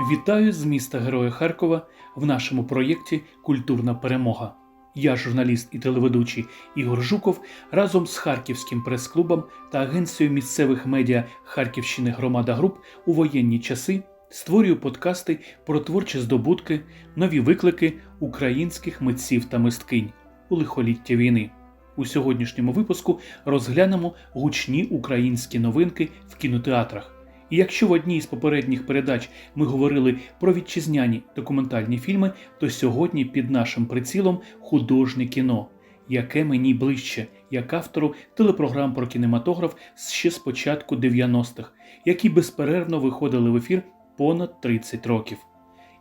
Вітаю з міста Героя Харкова в нашому проєкті Культурна перемога. Я, журналіст і телеведучий Ігор Жуков, разом з Харківським прес-клубом та агенцією місцевих медіа Харківщини Громада Груп у воєнні часи створюю подкасти про творчі здобутки, нові виклики українських митців та мисткинь у лихоліття війни. У сьогоднішньому випуску розглянемо гучні українські новинки в кінотеатрах. І якщо в одній з попередніх передач ми говорили про вітчизняні документальні фільми, то сьогодні під нашим прицілом художнє кіно, яке мені ближче, як автору телепрограм про кінематограф ще з початку 90-х, які безперервно виходили в ефір понад 30 років.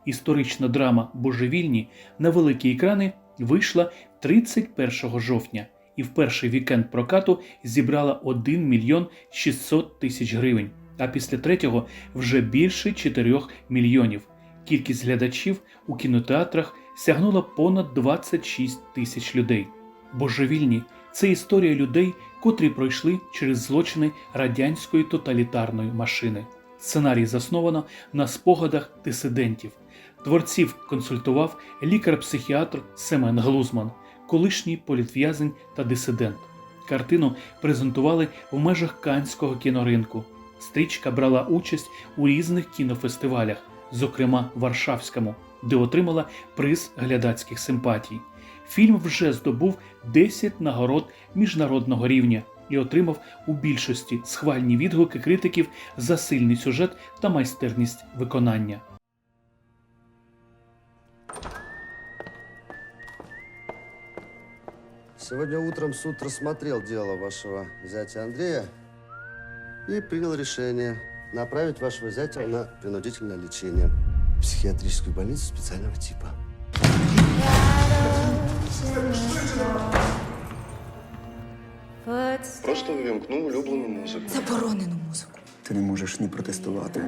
Історична драма Божевільні на великі екрани вийшла 31 жовтня і в перший вікенд прокату зібрала 1 мільйон 600 тисяч гривень а після третього вже більше 4 мільйонів. Кількість глядачів у кінотеатрах сягнула понад 26 тисяч людей. Божевільні це історія людей, котрі пройшли через злочини радянської тоталітарної машини. Сценарій засновано на спогадах дисидентів. Творців консультував лікар-психіатр Семен Глузман, колишній політв'язень та дисидент. Картину презентували в межах Канського кіноринку. Стрічка брала участь у різних кінофестивалях, зокрема Варшавському, де отримала приз глядацьких симпатій. Фільм вже здобув 10 нагород міжнародного рівня і отримав у більшості схвальні відгуки критиків за сильний сюжет та майстерність виконання. Сегодня утром суд рассмотрел дело вашего зятя Андрея и принял решение направить вашего зятя на принудительное лечение в психиатрическую больницу специального типа. Просто увімкнув улюблену музику. Заборонену музику. Ти не можеш ні протестувати,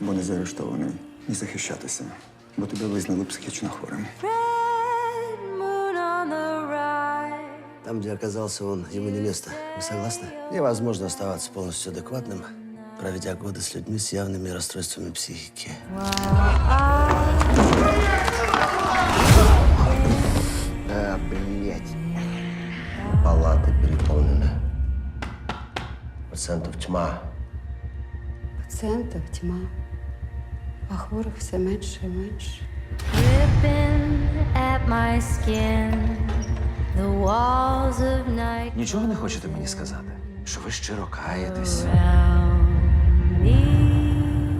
бо не заарештований, ні захищатися, бо тебе визнали психічно хворим. Там, где оказался он, ему не место. Вы согласны? Невозможно оставаться полностью адекватным, проведя годы с людьми с явными расстройствами психики. А, блядь. Палаты переполнены. Пациентов тьма. Пацієнтів тьма, а хворих все менше і менше. Ripping at my skin, Нічого не хочете мені сказати? Що ви щиро каєтесь?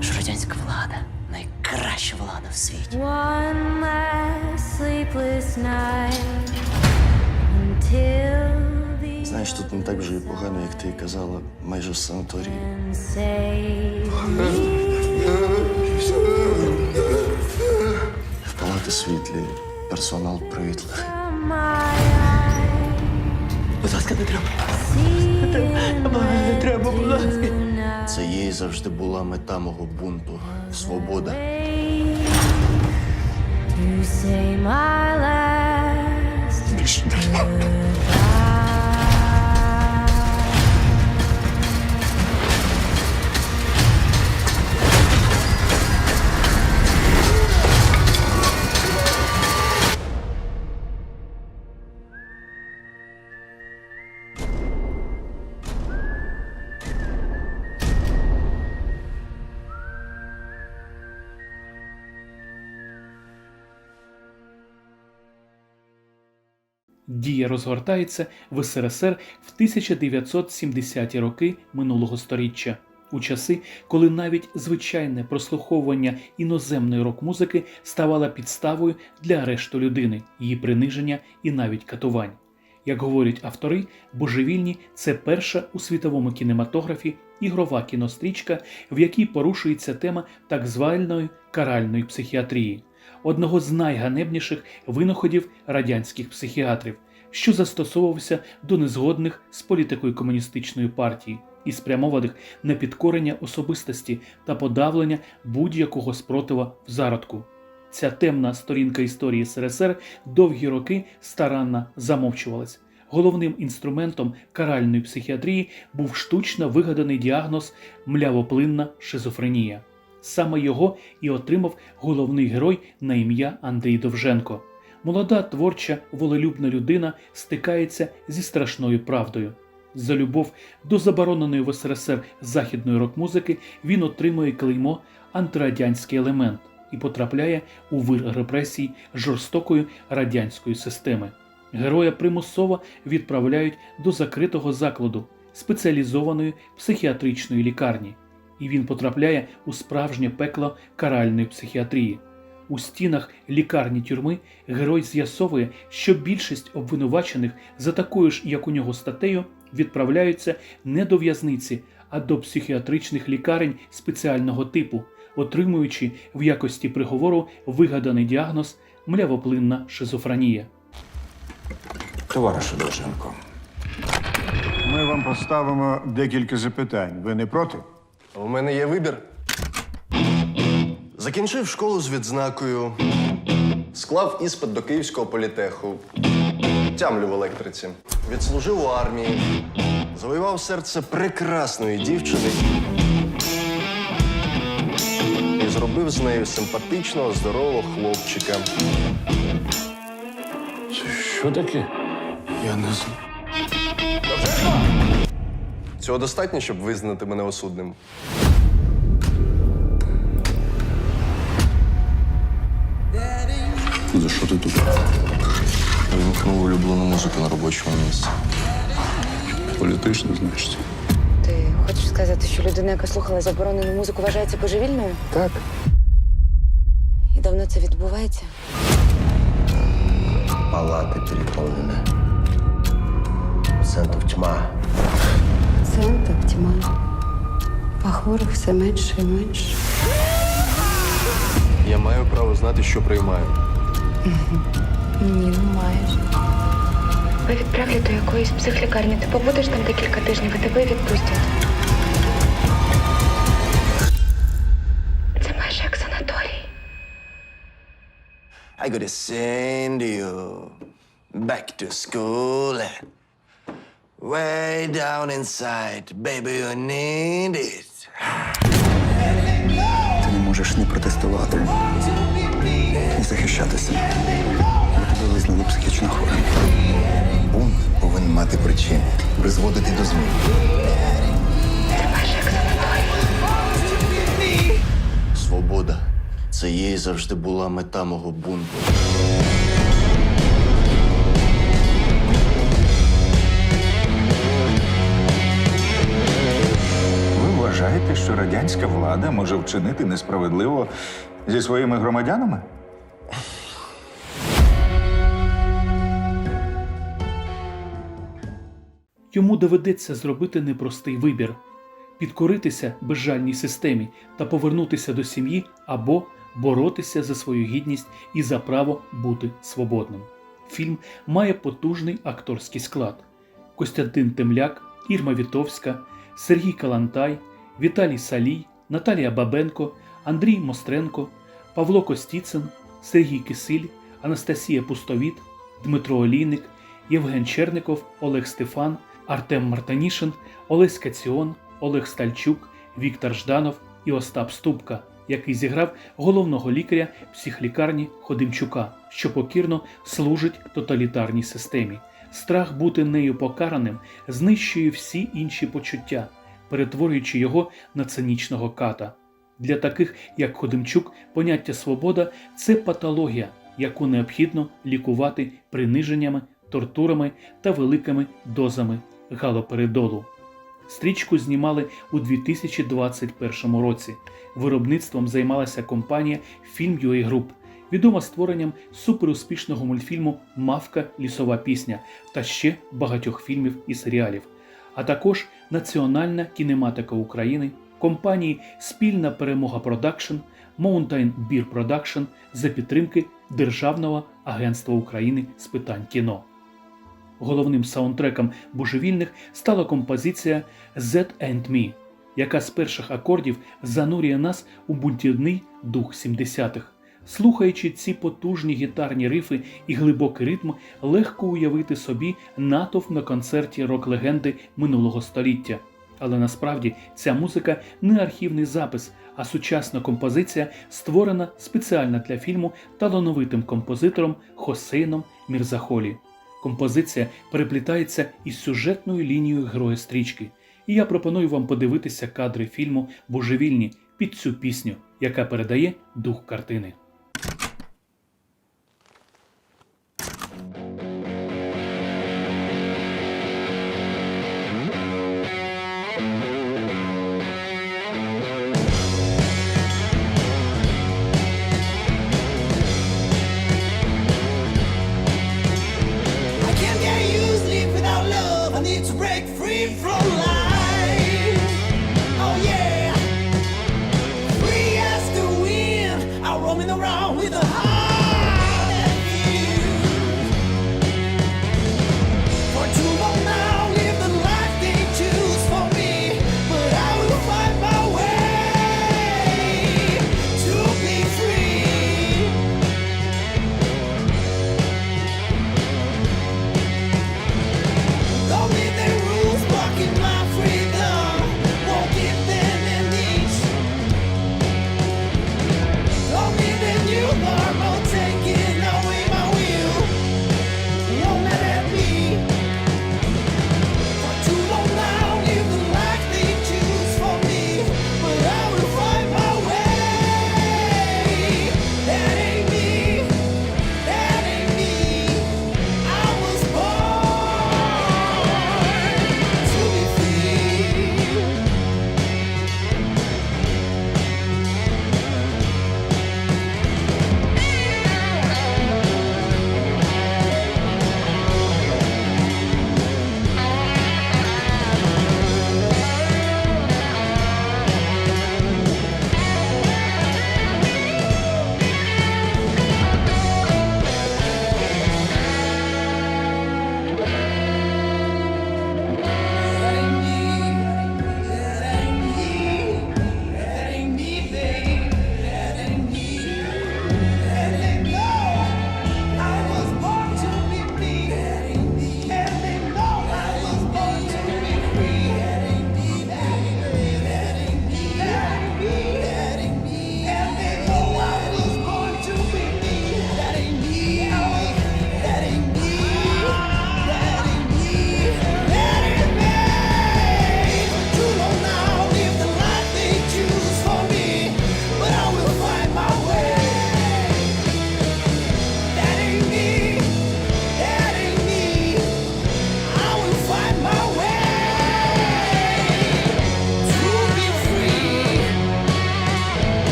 що радянська влада найкраща влада в світі. Знаєш, тут не так вже і погано, як ти і казала, майже в санаторії. В палати світлі, персонал привітливий. Будь ласка, не треба. Не треба, будь ласка. Це їй завжди була мета мого бунту. Свобода. To say my last Дія розгортається в СРСР в 1970-ті роки минулого століття, у часи, коли навіть звичайне прослуховування іноземної рок-музики ставало підставою для арешту людини, її приниження і навіть катувань. Як говорять автори, божевільні це перша у світовому кінематографі ігрова кінострічка, в якій порушується тема так званої каральної психіатрії, одного з найганебніших винаходів радянських психіатрів, що застосовувався до незгодних з політикою комуністичної партії і спрямованих на підкорення особистості та подавлення будь-якого спротива в зародку. Ця темна сторінка історії СРСР довгі роки старанно замовчувалась. Головним інструментом каральної психіатрії був штучно вигаданий діагноз млявоплинна шизофренія. Саме його і отримав головний герой на ім'я Андрій Довженко. Молода творча волелюбна людина стикається зі страшною правдою. За любов до забороненої в СРСР західної рок-музики він отримує клеймо антирадянський елемент і потрапляє у вир репресій жорстокої радянської системи. Героя примусово відправляють до закритого закладу спеціалізованої психіатричної лікарні, і він потрапляє у справжнє пекло каральної психіатрії. У стінах лікарні тюрми герой з'ясовує, що більшість обвинувачених за такою ж, як у нього статтею, відправляються не до в'язниці, а до психіатричних лікарень спеціального типу, отримуючи в якості приговору вигаданий діагноз млявоплинна шизофренія. Товаришу Довженко, Ми вам поставимо декілька запитань. Ви не проти? У мене є вибір. Закінчив школу з відзнакою, склав іспит до Київського політеху, тямлю в електриці, відслужив у армії, завоював серце прекрасної дівчини і зробив з нею симпатичного, здорового хлопчика. що таке? Я не знаю. Цього достатньо, щоб визнати мене осудним. Що ти тут? Вимкнув улюблену музику на робочому місці. Політично, значить. Ти хочеш сказати, що людина, яка слухала заборонену музику, вважається божевільною? Так. І давно це відбувається? Палати переповнені. Центр тьма. Центр тьма. А хворих все менше і менше. Я маю право знати, що приймаю. Ні, не маєш. Тебе відправлять до якоїсь психлікарні. Ти побудеш там декілька тижнів і тебе відпустять. Це майже як санаторій. I gotta send you back to school. Way down inside, baby, you need it. Ти не можеш не протестувати, ні захищатися. Бо тебе визнали психічно хворим. Бунт повинен мати причини, призводити до змін. Свобода. Це є і завжди була мета мого бунту. Ви вважаєте, що радянська влада може вчинити несправедливо зі своїми громадянами? Йому доведеться зробити непростий вибір підкоритися безжальній системі та повернутися до сім'ї або боротися за свою гідність і за право бути свободним. Фільм має потужний акторський склад: Костянтин Темляк, Ірма Вітовська, Сергій Калантай, Віталій Салій, Наталія Бабенко, Андрій Мостренко, Павло Костіцин, Сергій Кисиль, Анастасія Пустовіт, Дмитро Олійник, Євген Черников, Олег Стефан, Артем Мартанішин, Олесь Каціон, Олег Стальчук, Віктор Жданов і Остап Ступка, який зіграв головного лікаря психлікарні Ходимчука, що покірно служить тоталітарній системі. Страх бути нею покараним знищує всі інші почуття, перетворюючи його на цинічного ката. Для таких, як Ходимчук, поняття свобода це патологія, яку необхідно лікувати приниженнями, тортурами та великими дозами галоперидолу. Стрічку знімали у 2021 році. Виробництвом займалася компанія Film.ua Group, відома створенням суперуспішного мультфільму Мавка лісова пісня та ще багатьох фільмів і серіалів, а також Національна кінематика України, компанії Спільна перемога Продакшн, Mountain Beer Production за підтримки Державного агентства України з питань кіно. Головним саундтреком божевільних стала композиція «That and Me», яка з перших акордів занурює нас у бунтівний дух 70-х. Слухаючи ці потужні гітарні рифи і глибокий ритм, легко уявити собі натовп на концерті рок-легенди минулого століття. Але насправді ця музика не архівний запис, а сучасна композиція, створена спеціально для фільму талановитим композитором Хосейном Мірзахолі. Композиція переплітається із сюжетною лінією героя стрічки. І я пропоную вам подивитися кадри фільму Божевільні під цю пісню, яка передає дух картини.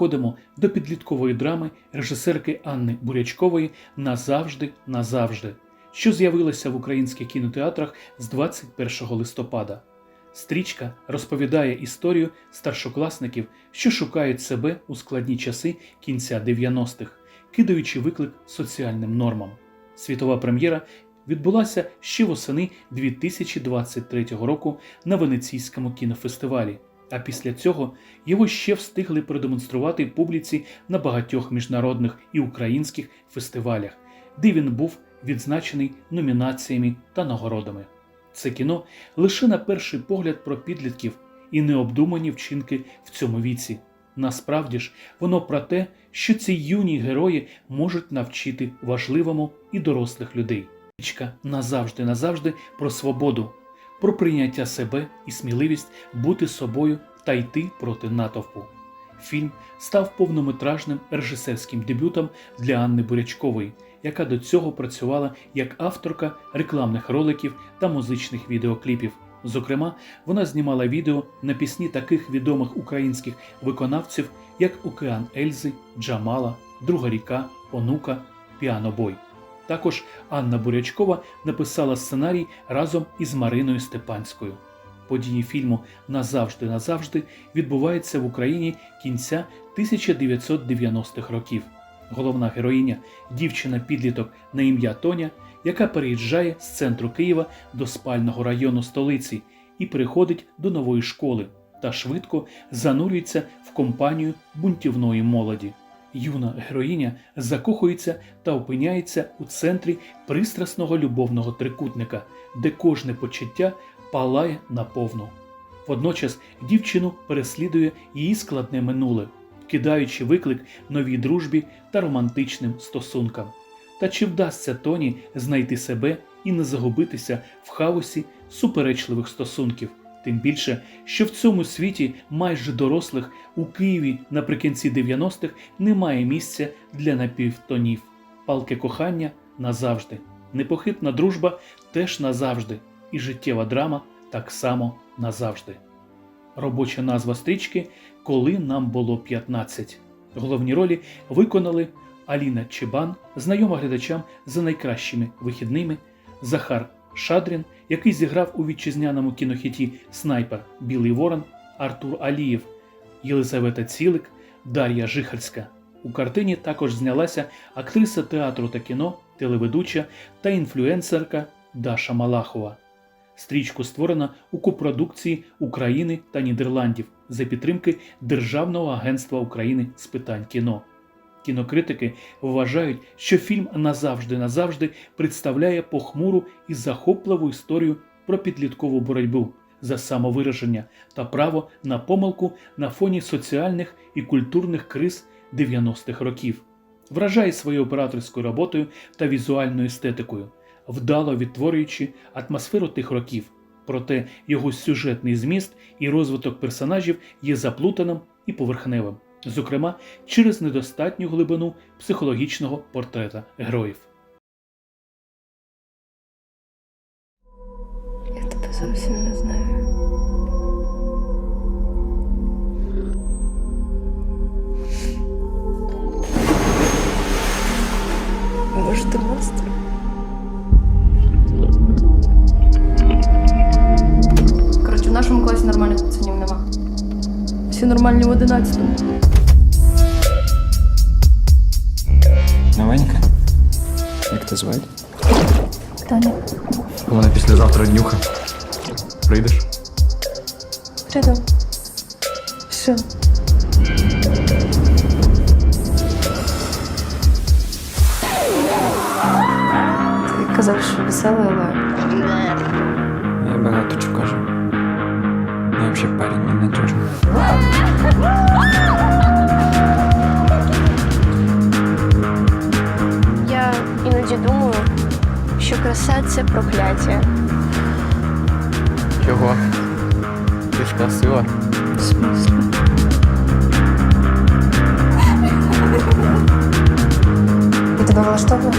Переходимо до підліткової драми режисерки Анни Бурячкової Назавжди, назавжди, що з'явилася в українських кінотеатрах з 21 листопада. Стрічка розповідає історію старшокласників, що шукають себе у складні часи кінця 90-х, кидаючи виклик соціальним нормам. Світова прем'єра відбулася ще восени 2023 року на Венеційському кінофестивалі. А після цього його ще встигли продемонструвати публіці на багатьох міжнародних і українських фестивалях, де він був відзначений номінаціями та нагородами. Це кіно лише на перший погляд про підлітків і необдумані вчинки в цьому віці. Насправді ж, воно про те, що ці юні герої можуть навчити важливому і дорослих людей. Річка назавжди назавжди про свободу, про прийняття себе і сміливість бути собою та йти проти натовпу. Фільм став повнометражним режисерським дебютом для Анни Бурячкової, яка до цього працювала як авторка рекламних роликів та музичних відеокліпів. Зокрема, вона знімала відео на пісні таких відомих українських виконавців, як Океан Ельзи, Джамала, Друга ріка, Онука, Піанобой. Також Анна Бурячкова написала сценарій разом із Мариною Степанською. Події фільму Назавжди назавжди відбуваються в Україні кінця 1990-х років. Головна героїня, дівчина-підліток на ім'я Тоня, яка переїжджає з центру Києва до спального району столиці і приходить до нової школи та швидко занурюється в компанію бунтівної молоді. Юна героїня закохується та опиняється у центрі пристрасного любовного трикутника, де кожне почуття палає наповну. Водночас дівчину переслідує її складне минуле, кидаючи виклик новій дружбі та романтичним стосункам. Та чи вдасться Тоні знайти себе і не загубитися в хаосі суперечливих стосунків? Тим більше, що в цьому світі майже дорослих у Києві наприкінці 90-х немає місця для напівтонів. Палке кохання назавжди, непохитна дружба теж назавжди, і життєва драма так само назавжди. Робоча назва стрічки Коли нам було 15. Головні ролі виконали Аліна Чебан, знайома глядачам за найкращими вихідними, Захар Шадрін, який зіграв у вітчизняному кінохіті Снайпер Білий Ворон, Артур Алієв, Єлизавета Цілик, Дар'я Жихарська. У картині також знялася актриса театру та кіно, телеведуча та інфлюенсерка Даша Малахова. Стрічку створена у копродукції України та Нідерландів за підтримки Державного агентства України з питань кіно. Кінокритики вважають, що фільм назавжди назавжди представляє похмуру і захопливу історію про підліткову боротьбу за самовираження та право на помилку на фоні соціальних і культурних криз 90-х років. Вражає своєю операторською роботою та візуальною естетикою, вдало відтворюючи атмосферу тих років. Проте його сюжетний зміст і розвиток персонажів є заплутаним і поверхневим, зокрема через недостатню глибину психологічного портрета героїв. Я тебе зовсім не знаю. Може, ти монстр? Коротше, в нашому класі нормальних пацанів нема. Всі нормальні в 11 Новенька? Як ти звати? Таня. У мене післязавтра днюха. Прийдеш? Прийду. Що? Ти казав, що веселий, але Я багато чого кажу. Я парень ненадіжний. Я іноді думаю, що краса це прокляття. Чого? Ти ж красива. в смислі? І тебе влаштовує?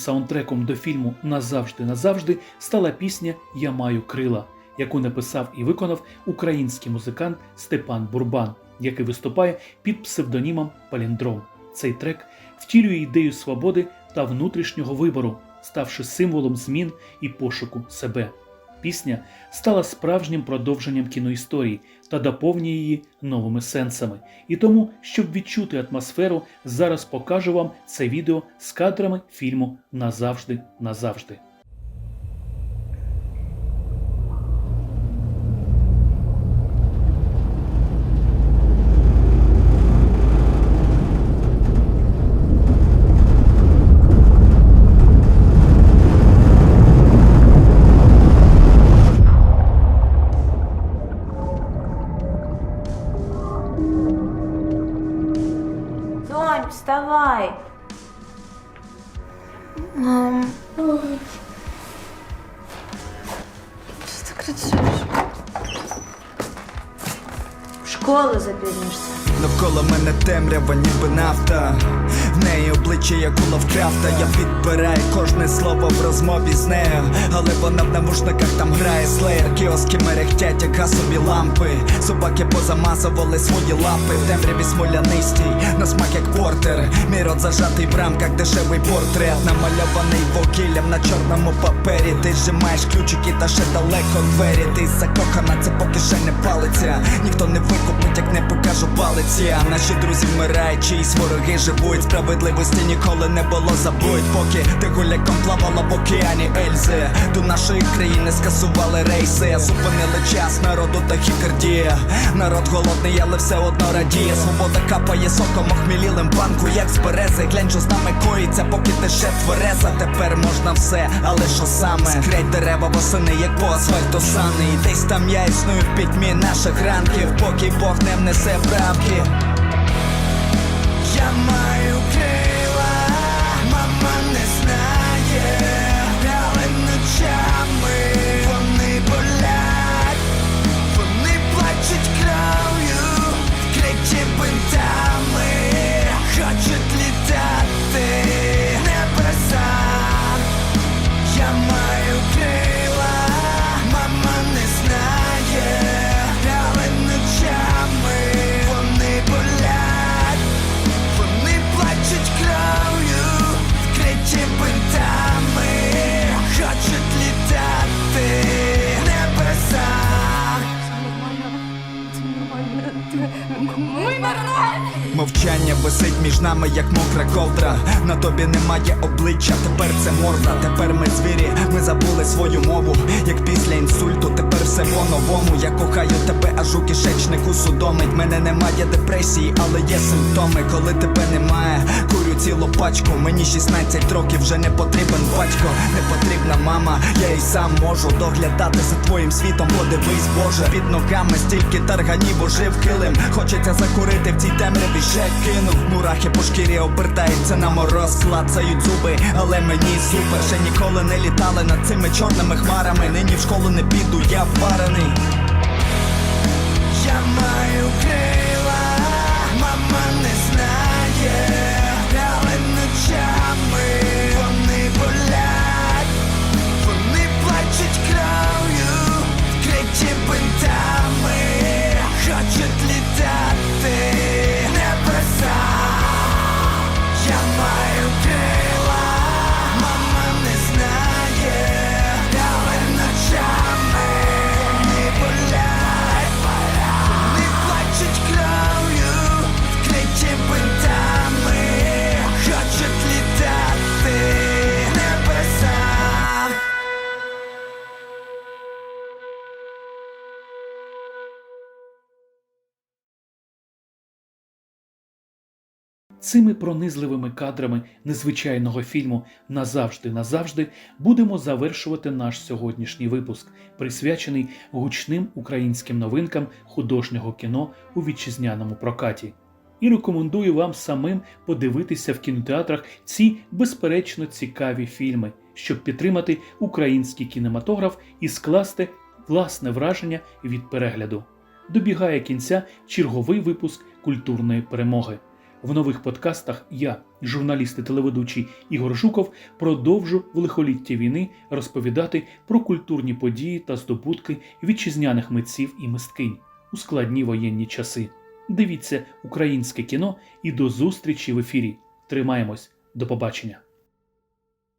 Саундтреком до фільму Назавжди назавжди стала пісня Я маю крила, яку написав і виконав український музикант Степан Бурбан, який виступає під псевдонімом Паліндром. Цей трек втілює ідею свободи та внутрішнього вибору, ставши символом змін і пошуку себе. Пісня стала справжнім продовженням кіноісторії та доповнює її новими сенсами. І тому, щоб відчути атмосферу, зараз покажу вам це відео з кадрами фільму Назавжди назавжди. Ніколи запізнишся. Навколо мене темрява, ніби нафта. В неї обличчя, як у Лавкрафта Я підбираю кожне слово в розмові з нею. Але вона в навушниках там грає слеєр. Кіоски мерехтять, як газові лампи. Собаки позамазували свої лапи. В темряві смолянистій, на смак як портер. Мій рот зажатий в рамках, дешевий портрет. Намальований вокіллям на чорному папері. Ти зжимаєш ключики та ще далеко двері. Ти закохана, це поки ще не палиться. Ніхто не викупить, як не покажу палець я Наші друзі вмирають, чиїсь вороги живуть. Справедливості ніколи не було забудь. Поки ти гуляком плавала в океані Ельзи. До нашої країни скасували рейси. Зупинили час народу та хікардія. Народ голодний, але все одно радіє. Свобода капає соком охмілілим банку, як з берези. Глянь, що з нами коїться, поки ти ще твереза. Тепер можна все, але що саме? Скрять дерева восени, як по асфальту сани. І десь там я існую в пітьмі наших ранків, поки Бог не внесе правки. Я маю тепер ми звірі, ми забули свою мову. Як після інсульту, тепер все по-новому. Я кохаю тебе, аж у кишечнику судомить. Мене немає депресії, але є симптоми, коли тебе немає. Курю цілу пачку, мені 16 років, вже не потрібен батько, не потрібна мама. Я і сам можу доглядати за твоїм світом. Подивись, Боже, під ногами стільки тарганів ожив килим. Хочеться закурити в цій темряві, ще кинув. Мурахи по шкірі обертаються на мороз, клацають зуби, але мені супер. Ніколи не літали над цими чорними хмарами. Нині в школу не піду, я варений. Я маю крила, Цими пронизливими кадрами незвичайного фільму Назавжди назавжди будемо завершувати наш сьогоднішній випуск, присвячений гучним українським новинкам художнього кіно у вітчизняному прокаті. І рекомендую вам самим подивитися в кінотеатрах ці безперечно цікаві фільми, щоб підтримати український кінематограф і скласти власне враження від перегляду. Добігає кінця черговий випуск культурної перемоги. В нових подкастах я, журналіст і телеведучий Ігор Жуков, продовжу в лихолітті війни розповідати про культурні події та здобутки вітчизняних митців і мисткинь у складні воєнні часи. Дивіться українське кіно і до зустрічі в ефірі. Тримаємось, до побачення.